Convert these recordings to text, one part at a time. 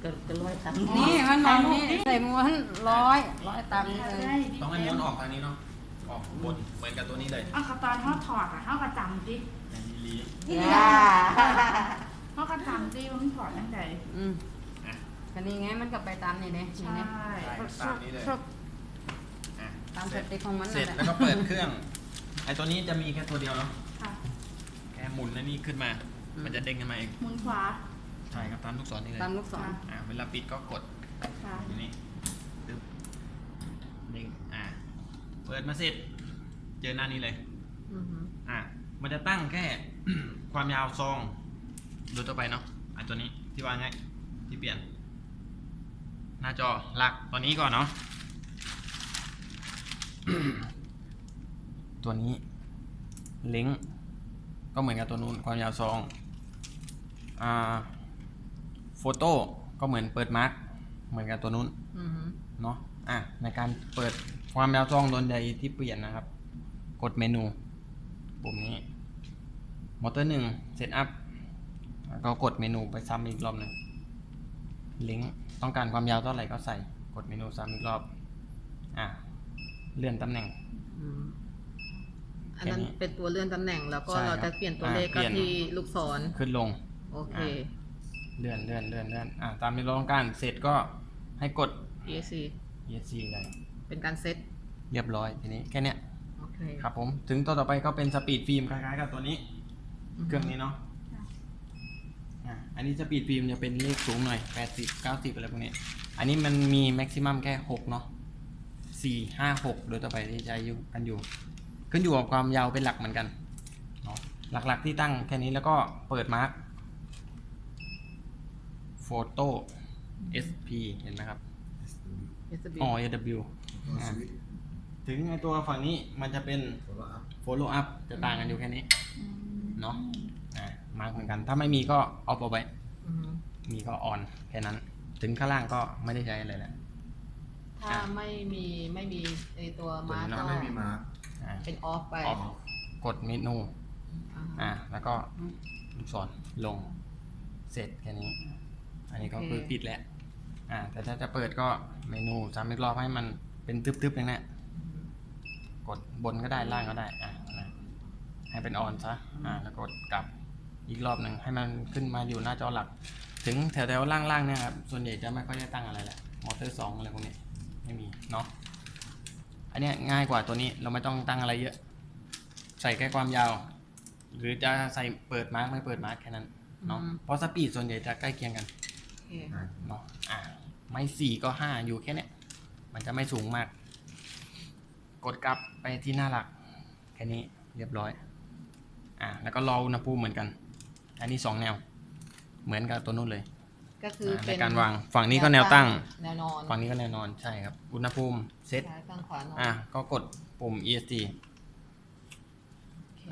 เกิดก็ร้อยตังค์นี่มันมองนี่ใส่ม้วนร้อยร้อยตามนี้เลยต้องให้ม้วนออกทางนี้เนาะออกบนเหมือนกับตัวนี้เลยเอากระตอนเขาถอดอะเขากระจำดิในดีลีย่าเขากระจำดิว่ามันถอดตั้งแต่อืมอะก็นี่ไงมันก็ไปตามนี่เนี่ยใช่นี่เนี่ยใช่ตามนี้เลยครบอะตามสเต็ปของมันเสร็จนั่นแหแล้วละก็เปิดเครื่องไอ้ตัวนี้จะมีแค่ตัวเดียวเนาะค่ะแค่หมุนแล้วนี่ขึ้นมา มันจะเด้งขึ้นมาเองหมุนขวา ใช่ครับตามลูกศรนี่เลยตามลูกศร อ่าเวลาปิดก็กดค่ะนี่ตึ๊บเด้งอ่าเปิดมาเสร็จ เจอหน้านี้เลย อือหืออะมันจะตั้งแค่ ความยาวซองดูต่อไปเนาะอันตัวนี้ที่วางไงที่เปลี่ยน หน้าจอหลักตัวนี้ก่อนเนาะ ตัวนี้ลิงก์ก็เหมือนกับตัวนู้นความยาวซองอ่า โฟโต้ก็เหมือนเปิดมาร์กเหมือนกับตัวนู้นอือหือเนาะอะในการเปิดความยาวซองโดนใดที่เปลี่ยนนะครับ กดเมนูปุ่มนี้มอเตอร์หนึ่งเซตอัพแล้วก็กดเมนูไปซ้ำอีกรอบหนึ่งลิงก์ต้องการความยาวเท่าไหร่ก็ใส่กดเมนูซ้ำอีกรอบ อะ เลื่อนตำแหน่ง อืมอันนั้นแค่นี้เป็นตัวเลื่อนตำแหน่งแล้วก็ใช่เราครัจะบเปลี่ยนตัวอ่าเลขก็เปลี่ยน ที่ลูกศร ขึ้นลง โอเค อ่ เลื่อนเลื่อนเลื่อนเลื่อนอะตามที่เราต้องการเสร็จก็ให้กด ESC ESC เลยเป็นการเซตเรียบร้อยทีนี้แค่เนี้ยโอเคครับผมถึงตัวต่อไปก็เป็นสปีดฟิล์มคล้ายๆกับตัวนี้ เครื่องนี้เนาะอะอันนี้สปีดฟิล์มจะเป็นเลขสูงหน่อย 80 90อะไรพวกนี้ อันนี้มันมีแม็กซิมัมแค่6เนาะ4 5 6โดยต่อไปที่ใช้อยู่กันอยู่ ขึ้นอยู่กับความยาวเป็นหลักเหมือนกันเนาะหลักๆที่ตั้งแค่นี้แล้วก็เปิดมาร์ก โฟโต้ SP เห็นไหมครับ USB อ๋อ AW อะถึงไอตัวฝั่งนี้มันจะเป็น follow up จะต่างกันอยู่แค่นี้ เนาะอ่ามาร์กเหมือนกัน ถ้าไม่มีก็เอาไปไว้ อือหือมีก็ออนแค่นั้น ถึงข้างล่างก็ไม่ได้ใช้อะไรแล้ว ถ้าไม่มีไม่มีไอตัวตัวมาร์นี้ก็นะไม่มีมาร์คอ่าเป็นออฟไปออฟกดเมนูอ่าอ่าแล้วก็ลูกศรลง เสร็จแค่นี้ อันนี้ก็คือปิดแล้วอ่า แต่ถ้าจะเปิดก็เมนูซ้ำอีกรอบให้มันเป็นทึบๆอย่างนี้นกดบนก็ได้ล่างก็ได้อ่านะให้เป็นออนซะอ่าแล้วกดกลับอีกรอบหนึ่งให้มันขึ้นมาอยู่หน้าจอหลัก ถึงแถวๆล่างๆเนี่ยครับส่วนใหญ่จะไม่ค่อยได้ตั้งอะไรแหละมอเตอร์สองอะไรพวกนี้ไม่มีเนาะอันเนี้ยง่ายกว่าตัวนี้เราไม่ต้องตั้งอะไรเยอะ ใส่แค่ความยาว หรือจะใส่เปิดมาร์กไม่เปิดมาร์กแค่นั้นเนาะเพราะสปีดส่วนใหญ่จะใกล้เคียงกันโอ เคเนาะอ่าไม่สี่ก็ห้าอยู่แค่เนี้ยมันจะไม่สูงมาก กดกลับไปที่หน้าหลัก แค่นี้เรียบร้อย อ่าแล้วก็รออุณหภูมิเหมือนกัน อันนี้สองแนว เหมือนกับตัวนู้นเลยก็คืออ่าเป็ในนการวางฝั่งนี้ก็แนวตั้งแนวนอนฝั่งนี้ก็แนวนอนใช่ครับ อุณหภูมิเซตซ้ายข้างขวานอนอ่าก็กดปุ่ม ESC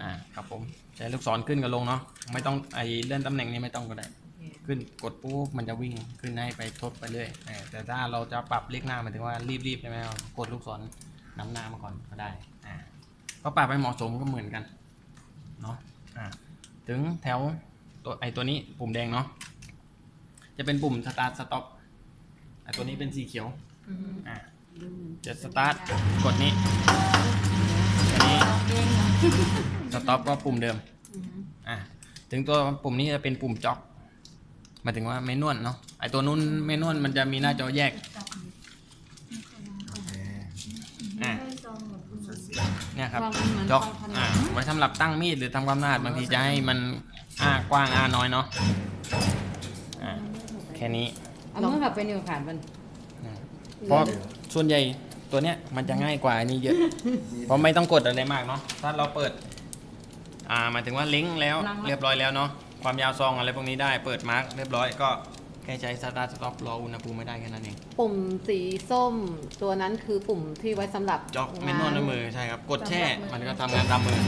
อ่าครับผมใช้ลูกศรขึ้นกับลงเนาะไม่ต้องไอเลื่อนตำแหน่งนี้ไม่ต้องก็ได้โอเค ขึ้นกดปุ๊บมันจะวิ่งขึ้นให้ไปทบไปเรื่อยแต่ถ้าเราจะปรับเลขหน้าหมายถึงว่ารีบๆใช่ไหมเรากดลูกศรนำหน้ามาก่อนก็ได้อ่าก็ปรับให้เหมาะสมก็เหมือนกันเนาะถึงแถวตัวไอตัวนี้ปุ่มแดงเนาะจะเป็นปุ่มสตาร์ทสต็อปไอตัวนี้เป็นสีเขียวอ่าจะสตาร์ทกดนี้อันนี้สต็อปก็ปุ่มเดิมอะถึงตัวปุ่มนี้จะเป็นปุ่มจ็อก มายถึงว่าเมนวลเนาะไอตัวนู้นเมนวลมันจะมีหน้าจอแยกโอเคอะเนี่ยครับวางเป็นเหมือนจ็อกวางพันอะไว้สำหรับตั้งมีดหรือทำความสะอาดบางทีจะให้มันอ้ากว้างอ้าน้อยเนาะอะแค่นี้เอามือกับไปนิ้วขาดมันอะเพราะส่วนใหญ่ตัวเนี้ยมันจะง่ายกว่าอันนี้เยอะ เพราะไม่ต้องกดอะไรมากเนาะถ้าเราเปิด อ่าหมายถึงว่าลิงก์แล้ว เรียบร้อยแล้วเนาะ ความยาวซองอะไรพวกนี้ได้เปิดมาร์กเรียบร้อยก็แค่ใช้สตาร์ทสต็อปรออุณหภูมิไม่ได้แค่นั้นเองปุ่มสีส้มตัวนั้นคือปุ่มที่ไว้สำหรับจ็อกเมนนวลด้วยมือใช่ครับกดแช่มันก็ทำงานตามมือ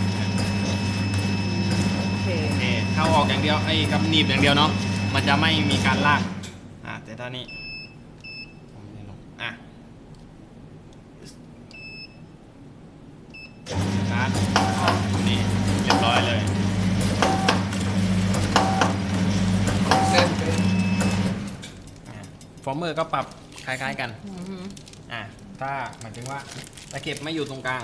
โอเคโอเคเข้าออกอย่างเดียวไอ้กับหนีบอย่างเดียวเนาะมันจะไม่มีการลากอ่าแต่ถ้านี้ผมไม่ได้ลงอะสตาร์ทนี่เรียบร้อยเลย เส้นเป็น อะ ฟอร์เมอร์ก็ปรับคล้ายๆกัน อือฮึอะ ถ้าหมายถึงว่าตะเข็บไม่อยู่ตรงกลาง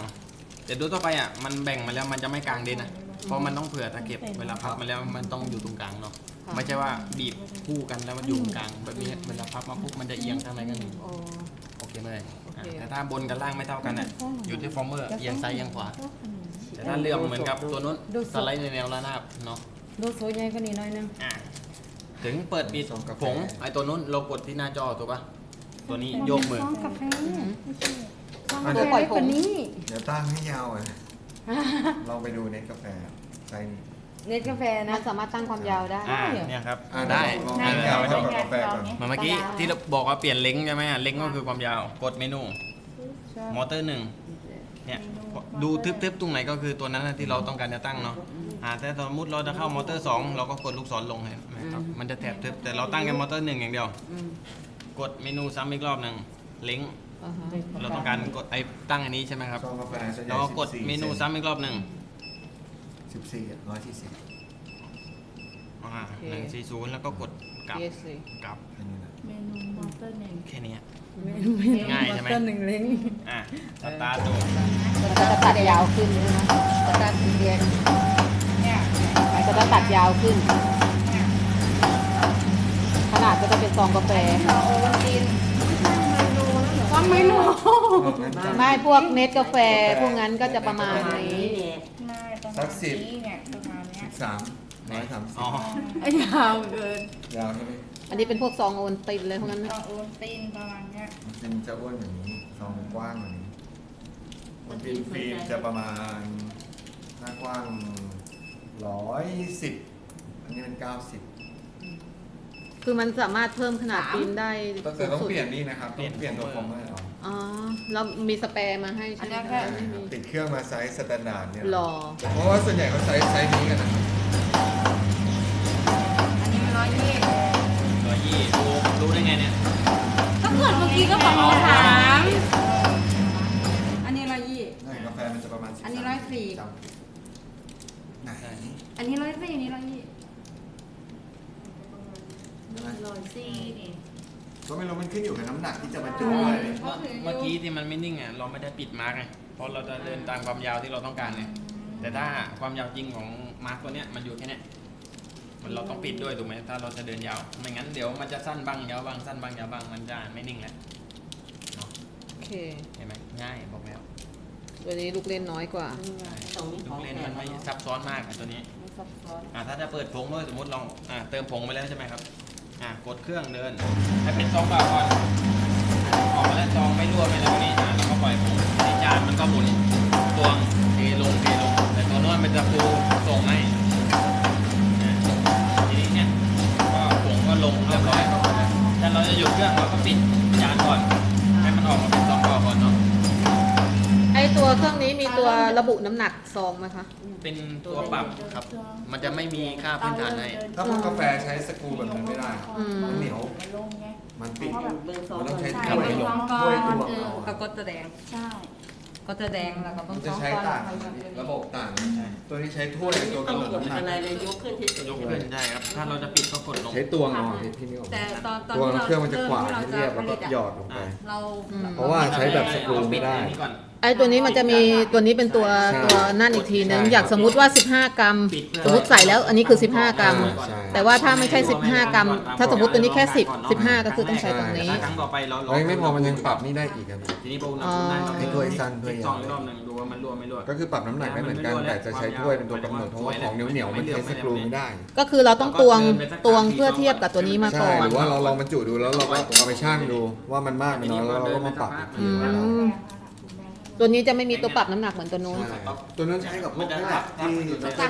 แต่ดูทั่วไปอะ มันแบ่งมาแล้วมันจะไม่กลางดินนะ เพราะมันต้องเผื่อตะเข็บเวลาพับมาแล้วมันต้องอยู่ตรงกลางเนาะ ไม่ใช่ว่าบีบคู่กันแล้วมันอยู่ตรงกลางแบบนี้เวลาพับมาปุ๊บมันจะเอียงทางไหนกันหนึ่ง โอ้ โอเคไหมโอเคอะแต่ถ้าบนกับล่างไม่เท่ากันอะ อยู่ที่ฟอร์เมอร์เอียงซ้ายเอียงขวา แต่ถ้าเลื่อมเหมือนกับตัวนู้นสไลด์ในแนวระนาบเนาะ ดูโซใหญ่กว่านี้หน่อยนึง อะ ถึงเปิดปิดผงไอ้ตัวนู้นเรากดที่หน้าจอถูกปะตัวนี้โยกมือซองกาแฟไม่ใช่ซองตักาวแฟปล่อยเล็กผกงว่านี้เดี๋ยวตั้งให้ยาวอะลองไปดูเน็ตกาแฟไซส์นี้เน็ตกาแฟมันะนสามารถตั้งความยาวได้ อ่าเนี่ยครับ อะได้ ลองเออยาวเอาไว้เท่าดูกับกาแฟก่อนเหมือนเมื่อกี้ที่เราบอกว่าเปลี่ยนเล้งใช่ไหมเล้งก็คือความยาว กดเมนูมอเตอร์หนึ่ง เนี่ยดูทึบๆตรงไหนก็คือตัวนั้นนะที่เราต้องการจะตั้งเนาะอ่าแต่สมมติเราจะเข้ามอเตอร์สองเราก็กดลูกศรลงเห็นไหมครับมันจะแถบทึบแต่เราตั้งแค่มอเตอร์หนึ่งอย่างเดียวอืมกดเมนูซ้ำอีกรอบหนึ่งเล้งอ่าฮะเราต้องการกดไอ้ตั้งอันนี้ใช่ไหมครับซองกาแฟส่วนใหญ่เราก็กดเมนูซ้ำอีกรอบหนึ่งสิบสี่ร้อยสี่สิบอ่าหนึ่งสี่ศูนย์แล้วก็กดกลับ PSC กลับแค่นี้นะเมนูมอเตอร์เนมแค่เนี้ยไม่ ง่ายใช่ไหม ต้นหนึ่งเล้งอะสตาร์ทดูมันก็จะตัดยาวขึ้นใช่ไหมสตาร์ทสีแดงเนี่ยมันก็จะตัดยาวขึ้น ขนาดก็จะเป็นซองกาแฟเราโอวัลตินฟังไม่รู้งั้นจำไม่พวกเน็ตกาแฟพวกนั้นก็จะประมาณนี้ไม่ประสัมาณกสิบนี้เนี่ยประมาณเนี้สิยบสามร้อยสามสิบอ๋อยาวเกินยาวใช่ไหม อันนี้เป็นพวกซองโอนตินเลยพวกนั้นนะเราโอวัลตินประมาณเนี้ยมันเป็นจะอ้วนอย่างนี้ซองกว้างกว่านี้มันเป็นฟิล์มจะประมาณหน้ากว้างร้อยสิบอันนี้เป็นเก้าสิบคือมันสามารถเพิ่มขนาดฟิล์มได้ต้องสูแต่งต้องสุดเปลี่ยนนี่นะครับต้องเปลี่ยนตัวฟอร์เมอร์เอาอ๋อแล้วมีสเปรย์มาให้ใช่ไหมอันนี้คะแค่ไม่มีติดเครื่องมาไซส์สแตนดาร์ดเนี่ยหล่อเพราะว่าส่วนใหญ่เขาไซส์ไซส์นี้กันนะครับ ได้ไงเนี่ย ก็เกิดเมื่อกี้ก็บอกเราถามอันนี้ร้อยยี่ ใช่กาแฟมันจะประมาณอันนี้ร้อยสี่จำไหนอันนี้ร้อยสี่อันนี้ร้อยยี่ร้อยสี่นี่ก็ไม่รู้มันขึ้นอยู่กับน้ำหนักที่จะบรรจุเมื่ไว้อเมื่อกี้ที่มันไม่นิ่งอะเราไม่ได้ปิดมาร์กไงเพราะเราจะเดินตามความยาวที่เราต้องการเนี่ยแต่ถ้าความยาวจริงของมาร์กตัวเนี้ยมันอยู่แค่เนี้ย มันเราต้องปิดด้วยถูกไหมถ้าเราจะเดินยาวไม่งั้นเดี๋ยวมันจะสั้นบ้างยาวบ้างสั้นบ้างยาวบ้างมันจะไม่นิ่งแหละโอเคเห็นไหมง่ายบอกแล้วตัวนี้ลูกเล่นน้อยกว่าลูกเล่นมันไม่ซับซ้อนมากอะตัวนี้อ่าถ้าจะเปิดผงด้วยสมมติลองอ่าเติมผงไปแล้วใช่ไหมครับอ่ากดเครื่องเดินให้เป็นซองเปล่าก่อนออกมาแล้วซองไม่รั่วไม่อะไรพวกนี้อ่าแล้วก็ปล่อยผงในจานมันก็หมุนตวงเทลงเทลงแต่ตัวโน้นมันจะฟูส่งให้ ลงเรียบร้อยถ้าเราจะหยุดเครื่องเราก็ปิดจานก่อน ให้มันออกมาเป็นซองเปล่าก่อนเนาะ ไอตัวเครื่องนี้มีตัวระบุน้ำหนักซองไหมคะ เป็นตัวปรับครับ มันจะไม่มีค่าพื้นฐานให้ ถ้าพวกกาแฟใช้สกรูแบบนั้นไม่ได้ครับอืม มันเหนียว มันลงไงมันปิดเพราะแบบมันต้องใช้ใช่ถ้วยเป็นซองก่อนถ้วยตวงเออเอา ก็อะกดตัวแดงใช่ ก็ตัวแดงแล้วก็ต้มัองนจะใช้ต่างกันระบบต่างกันตัวนี้ใช้ถ้วยตัวกำหนดน้ำหนักยกขึ้นใช่ครับ ถ้าเราจะปิดก็กดลง ใช้ตวงเอาอะพี่พี่นี่ออกแต่ตอนตอนตวงที่แล้วเครื่องมันจะกวาดที่ให้เรียบแล้วก็หยอดลงไปเราอืมเพราะว่าใช้แบบสกรูไม่ได้เอาปิอันนี้ก่อนไอตัวนี้มันจะมีตัวนี้เป็นตัวใช่ตัวนั่นอีกทีนึง ใช่อยากสมมุติว่า 15 กรัมปิดเพื่อสมมติใส่แล้วอันนี้คือ 15 กรัมใช่ แต่ว่าถ้าไม่ใช่ 15 กรัม ถ้าสมมติตัวนี้แค่ 10 15 ก็คือต้องใช้ตรงนี้ถ้าครั้งต่อไปเราแล้วยังไม่พอมันยังปรับนี่ได้อีกครับทีนี้พออุณหภูมิได้เราให้ถ้วยสั้นถ้วยยาวซองอีกรอบหนึงดูว่ามันรั่วไม่รั่ว ก็คือปรับน้ำหนักได้เหมือนกัน แต่จะใช้ถ้วยเป็นตัวกำหนดเพราะว่าของเหนียวๆมันใช้สกรูไม่ได้ก็คือเราต้องตวงตวงเพื่อเทียบกับตัวนี้มาใช่ก่อน หรือว่าเราลองบรรจุดูแล้วเราก็เอาไปชั่งดูว่ามันมากมันน้อยแล้วเราก็มาปรับอีกทีอืม ตัวนี้จะไม่มีตัวปรับน้ำหนักเหมือนตัวนู้น ใช่ตัวนั้นใช้กับพวกนี้แหละที่